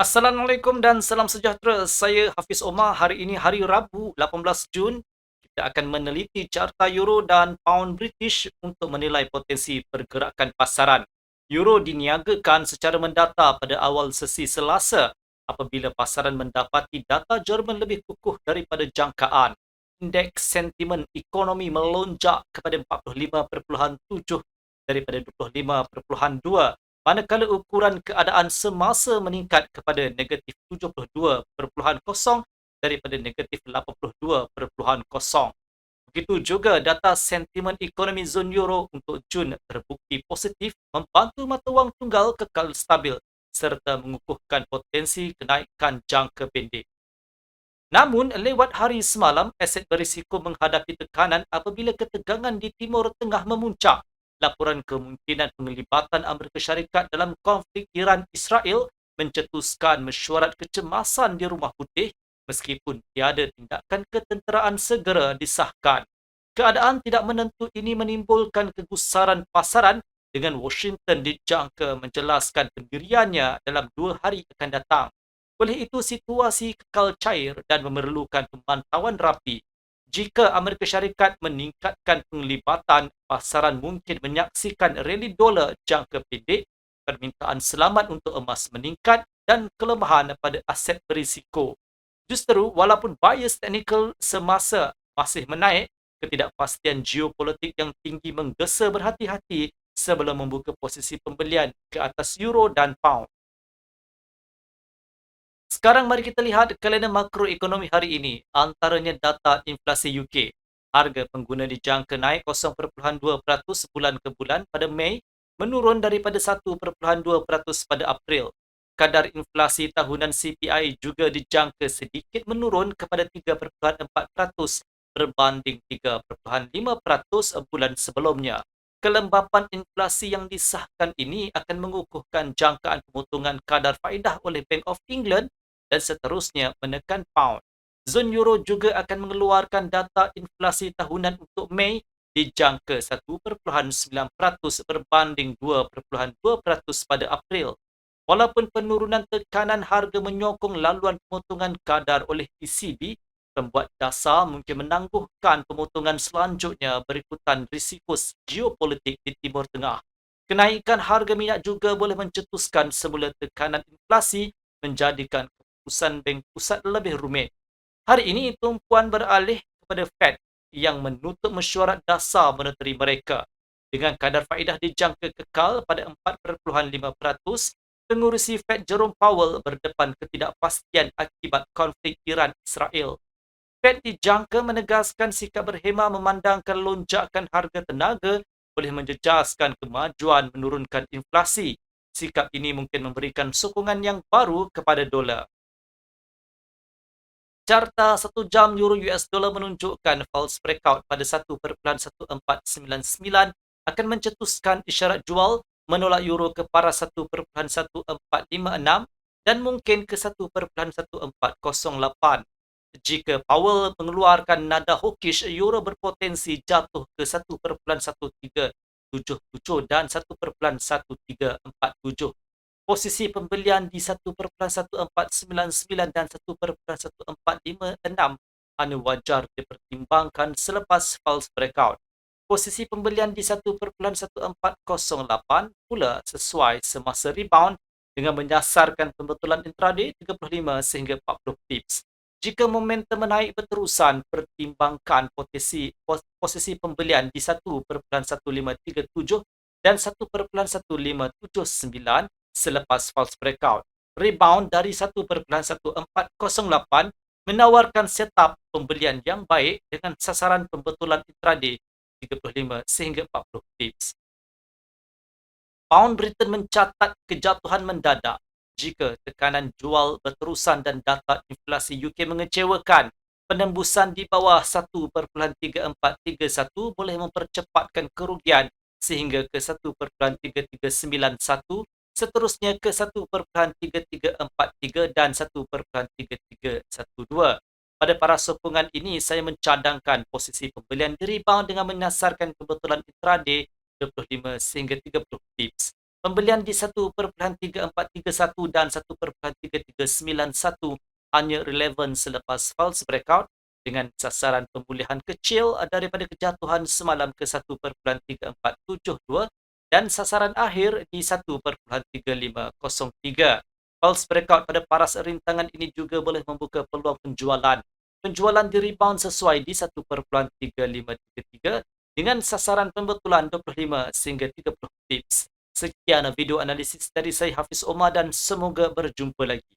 Assalamualaikum dan salam sejahtera. Saya Hafiz Omar. Hari ini hari Rabu 18 Jun. Kita akan meneliti carta euro dan pound British untuk menilai potensi pergerakan pasaran. Euro diniagakan secara mendata pada awal sesi Selasa apabila pasaran mendapati data Jerman lebih kukuh daripada jangkaan. Indeks sentimen ekonomi melonjak kepada 45.7 daripada 25.2 manakala ukuran keadaan semasa meningkat kepada negatif 72.0 daripada negatif 82.0. Begitu juga data sentimen ekonomi zon euro untuk Jun terbukti positif membantu mata wang tunggal kekal stabil serta mengukuhkan potensi kenaikan jangka pendek. Namun, lewat hari semalam, aset berisiko menghadapi tekanan apabila ketegangan di Timur Tengah memuncak. Laporan kemungkinan penglibatan Amerika Syarikat dalam konflik Iran-Israel mencetuskan mesyuarat kecemasan di Rumah Putih meskipun tiada tindakan ketenteraan segera disahkan. Keadaan tidak menentu ini menimbulkan kegusaran pasaran dengan Washington dijangka menjelaskan pendiriannya dalam dua hari akan datang. Oleh itu, situasi kekal cair dan memerlukan pemantauan rapi. Jika Amerika Syarikat meningkatkan penglibatan, pasaran mungkin menyaksikan rally dolar jangka pendek, permintaan selamat untuk emas meningkat dan kelemahan pada aset berisiko. Justeru, walaupun bias teknikal semasa masih menaik, ketidakpastian geopolitik yang tinggi menggesa berhati-hati sebelum membuka posisi pembelian ke atas euro dan pound. Sekarang mari kita lihat kalender makroekonomi hari ini, antaranya data inflasi UK. Harga pengguna dijangka naik 0.2% bulan ke bulan pada Mei, menurun daripada 1.2% pada April. Kadar inflasi tahunan CPI juga dijangka sedikit menurun kepada 3.4% berbanding 3.5% bulan sebelumnya. Kelembapan inflasi yang disahkan ini akan mengukuhkan jangkaan pemotongan kadar faedah oleh Bank of England dan seterusnya menekan pound. Zon euro juga akan mengeluarkan data inflasi tahunan untuk Mei dijangka 1.9% berbanding 2.2% pada April. Walaupun penurunan tekanan harga menyokong laluan pemotongan kadar oleh ECB, pembuat dasar mungkin menangguhkan pemotongan selanjutnya berikutan risiko geopolitik di Timur Tengah. Kenaikan harga minyak juga boleh mencetuskan semula tekanan inflasi menjadikan keputusan bank pusat lebih rumit. Hari ini, tumpuan beralih kepada Fed yang menutup mesyuarat dasar monetari mereka. Dengan kadar faedah dijangka kekal pada 4.5%, pengurusi Fed Jerome Powell berdepan ketidakpastian akibat konflik Iran-Israel. Fed dijangka menegaskan sikap berhemah memandangkan lonjakan harga tenaga boleh menjejaskan kemajuan menurunkan inflasi. Sikap ini mungkin memberikan sokongan yang baru kepada dolar. Carta satu jam euro US dollar menunjukkan false breakout pada 1.1499 akan mencetuskan isyarat jual menolak euro ke paras 1.1456 dan mungkin ke 1.1408. Jika Powell mengeluarkan nada hawkish, euro berpotensi jatuh ke 1.1377 dan 1.1347 posisi pembelian di 1.1499 dan 1.1456 anu wajar dipertimbangkan selepas false breakout. Posisi pembelian di 1.1408 pula sesuai semasa rebound dengan menyasarkan pembetulan intraday 35 sehingga 40 pips. Jika momentum menaik berterusan, pertimbangkan posisi posisi pembelian di 1.1537 dan 1.1579 selepas false breakout. Rebound dari 1.1408 menawarkan setup pembelian yang baik dengan sasaran pembetulan intraday 35 sehingga 40 pips. Pound Britain mencatat kejatuhan mendadak jika tekanan jual berterusan dan data inflasi UK mengecewakan. Penembusan di bawah 1.3431 boleh mempercepatkan kerugian sehingga ke 1.3391 seterusnya ke 1.3343 dan 1.3312. Pada para sokongan ini, saya mencadangkan posisi pembelian di rebound dengan menyasarkan kebetulan intraday 25 sehingga 30 pips. Pembelian di 1.3431 dan 1.3391 hanya relevan selepas false breakout dengan sasaran pemulihan kecil daripada kejatuhan semalam ke 1.3472 dan sasaran akhir di 1.3503. False breakout pada paras rintangan ini juga boleh membuka peluang penjualan. Penjualan di rebound sesuai di 1.3533 dengan sasaran pembetulan 25 sehingga 30 pips. Sekian video analisis dari saya Hafiz Omar dan semoga berjumpa lagi.